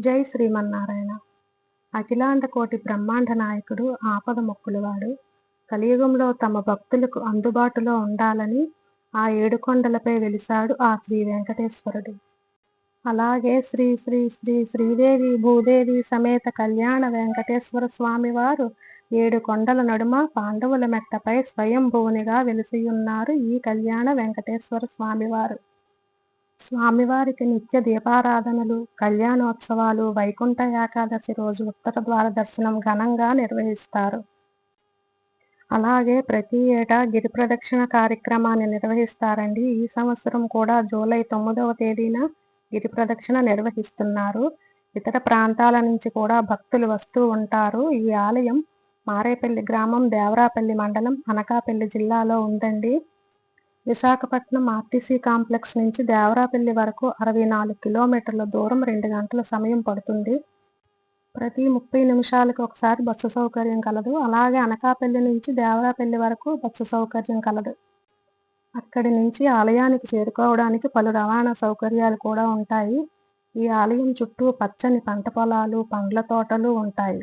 జై శ్రీమన్నారాయణ. అఖిలాండ కోటి బ్రహ్మాండ నాయకుడు ఆపద మొక్కులవాడు. కలియుగంలో తమ భక్తులకు అందుబాటులో ఉండాలని ఆ ఏడుకొండలపై వెలిశాడు ఆ శ్రీ వెంకటేశ్వరుడు. అలాగే శ్రీ శ్రీ శ్రీ శ్రీదేవి భూదేవి సమేత కళ్యాణ వెంకటేశ్వర స్వామి వారు ఏడు కొండల నడుమ పాండవుల మెట్టపై స్వయంభూనిగా వెలిసియున్నారు ఈ కళ్యాణ వెంకటేశ్వర స్వామివారు స్వామివారికి నిత్య దీపారాధనలు కళ్యాణోత్సవాలు వైకుంఠ ఏకాదశి రోజు ఉత్తర ద్వార దర్శనం ఘనంగా నిర్వహిస్తారు. అలాగే ప్రతి ఏటా గిరి ప్రదక్షిణ కార్యక్రమాన్ని నిర్వహిస్తారండి. ఈ సంవత్సరం కూడా జూలై తొమ్మిదవ తేదీన గిరి ప్రదక్షిణ నిర్వహిస్తున్నారు. ఇతర ప్రాంతాల నుంచి కూడా భక్తులు వస్తూ ఉంటారు. ఈ ఆలయం మారేపల్లి గ్రామం దేవరాపల్లి మండలం అనకాపల్లి జిల్లాలో ఉందండి. విశాఖపట్నం ఆర్టీసీ కాంప్లెక్స్ నుంచి దేవరాపల్లి వరకు అరవై నాలుగు కిలోమీటర్ల దూరం రెండు గంటల సమయం పడుతుంది. ప్రతి ముప్పై నిమిషాలకు ఒకసారి బస్సు సౌకర్యం కలదు. అలాగే అనకాపల్లి నుంచి దేవరాపల్లి వరకు బస్సు సౌకర్యం కలదు. అక్కడి నుంచి ఆలయానికి చేరుకోవడానికి పలు రవాణా సౌకర్యాలు కూడా ఉంటాయి. ఈ ఆలయం చుట్టూ పచ్చని పంట పొలాలు పండ్ల తోటలు ఉంటాయి.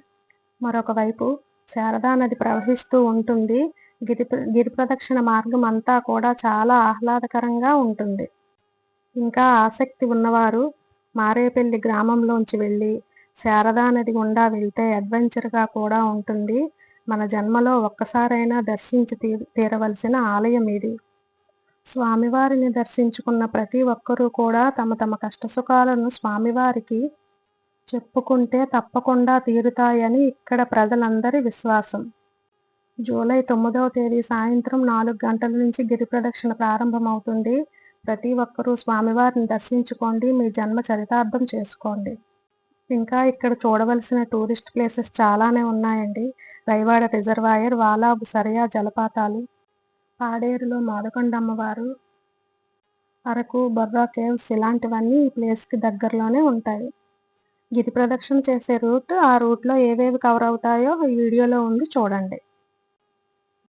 మరొక వైపు శారదా నది ప్రవహిస్తూ ఉంటుంది. గిరి గిరి ప్రదక్షిణ మార్గం అంతా కూడా చాలా ఆహ్లాదకరంగా ఉంటుంది. ఇంకా ఆసక్తి ఉన్నవారు మారేపల్లి గ్రామంలోంచి వెళ్ళి శారదా నది గుండా వెళ్తే అడ్వెంచర్గా కూడా ఉంటుంది. మన జన్మలో ఒక్కసారైనా దర్శించి తీరవలసిన ఆలయం ఇది. స్వామివారిని దర్శించుకున్న ప్రతి ఒక్కరూ కూడా తమ తమ కష్టసుఖాలను స్వామివారికి చెప్పుకుంటే తప్పకుండా తీరుతాయని ఇక్కడ ప్రజలందరి విశ్వాసం. జూలై తొమ్మిదవ తేదీ సాయంత్రం నాలుగు గంటల నుంచి గిరి ప్రదక్షిణ ప్రారంభమవుతుంది. ప్రతి ఒక్కరూ స్వామివారిని దర్శించుకోండి. మీ జన్మ చరితార్థం చేసుకోండి. ఇంకా ఇక్కడ చూడవలసిన టూరిస్ట్ ప్లేసెస్ చాలానే ఉన్నాయండి. రైవాడ రిజర్వాయర్ వాలాబు సరియా జలపాతాలు పాడేరులో మాదకొండమ్మవారు అరకు బొర్రా కేవ్స్ ఇలాంటివన్నీ ఈ ప్లేస్కి దగ్గరలోనే ఉంటాయి. గిరి ప్రదక్షిణ చేసే రూట్ ఆ రూట్లో ఏవేవి కవర్ అవుతాయో ఈ వీడియోలో ఉంది. చూడండి.